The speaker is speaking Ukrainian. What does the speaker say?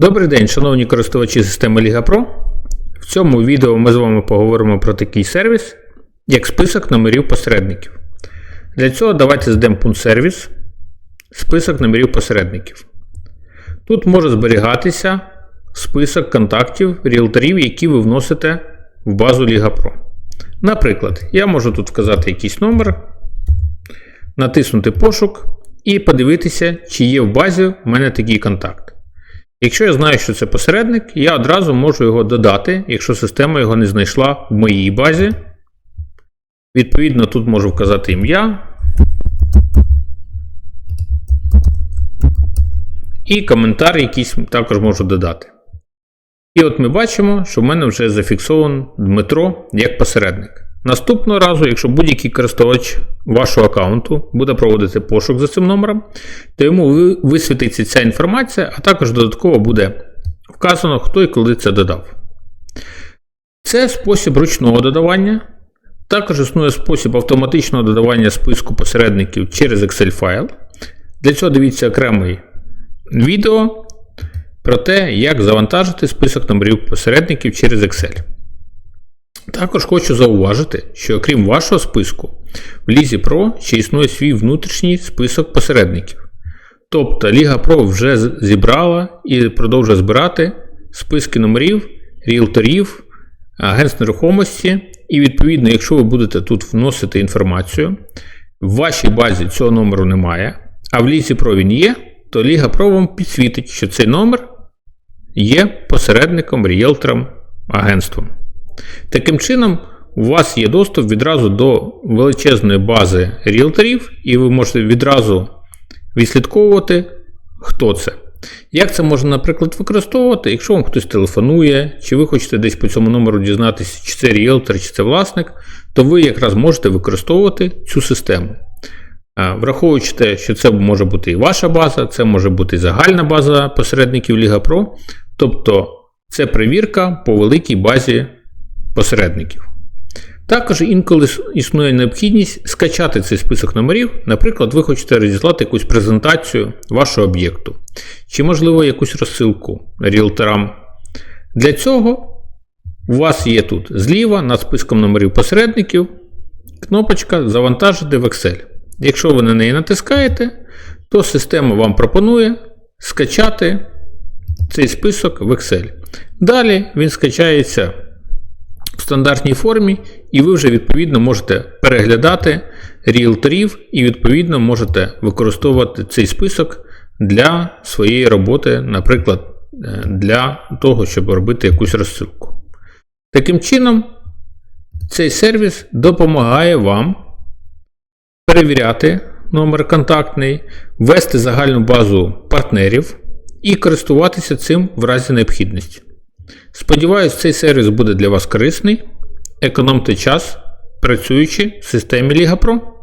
Добрий день, шановні користувачі системи Liga Pro. В цьому відео ми з вами поговоримо про такий сервіс, як список номерів посередників. Для цього давайте здаємо пункт сервіс, список номерів посередників. Тут може зберігатися список контактів ріелторів, які ви вносите в базу Liga Pro. Наприклад, я можу тут вказати якийсь номер, натиснути пошук і подивитися, чи є в базі в мене такий контакт. Якщо я знаю, що це посередник, я одразу можу його додати, якщо система його не знайшла в моїй базі. Відповідно, тут можу вказати ім'я. І коментар якийсь також можу додати. І от ми бачимо, що в мене вже зафіксован Дмитро як посередник. Наступного разу, якщо будь-який користувач вашого аккаунту буде проводити пошук за цим номером, то йому висвітиться ця інформація, а також додатково буде вказано, хто і коли це додав. Це спосіб ручного додавання. Також існує спосіб автоматичного додавання списку посередників через Excel файл. Для цього дивіться окремий відео про те, як завантажити список номерів посередників через Excel. Також хочу зауважити, що окрім вашого списку, в Лізі Pro ще існує свій внутрішній список посередників. Тобто Ліга Pro вже зібрала і продовжує збирати списки номерів, ріелторів, агентств нерухомості. І відповідно, якщо ви будете тут вносити інформацію, в вашій базі цього номеру немає, а в Лізі Pro він є, то Ліга Pro вам підсвітить, що цей номер є посередником, ріелтором, агентством. Таким чином, у вас є доступ відразу до величезної бази ріелторів, і ви можете відразу відслідковувати, хто це. Як це можна, наприклад, використовувати, якщо вам хтось телефонує, чи ви хочете десь по цьому номеру дізнатися, чи це ріелтор, чи це власник, то ви якраз можете використовувати цю систему. Враховуючи те, що це може бути і ваша база, це може бути і загальна база посередників Liga Pro, тобто це перевірка по великій базі посередників. Також інколи існує необхідність скачати цей список номерів. Наприклад, ви хочете розіслати якусь презентацію вашого об'єкту, чи, можливо, якусь розсилку ріелторам. Для цього у вас є тут зліва над списком номерів посередників кнопочка Завантажити в Excel. Якщо ви на неї натискаєте, то система вам пропонує скачати цей список в Excel. Далі він скачається стандартній формі, і ви вже відповідно можете переглядати ріелторів і відповідно можете використовувати цей список для своєї роботи, наприклад, е, для того, щоб робити якусь розсилку. Таким чином, цей сервіс допомагає вам перевіряти номер контактний, ввести загальну базу партнерів і користуватися цим в разі необхідності. Сподіваюсь, цей сервіс буде для вас корисний. Економте час, працюючи в системі Лігапро.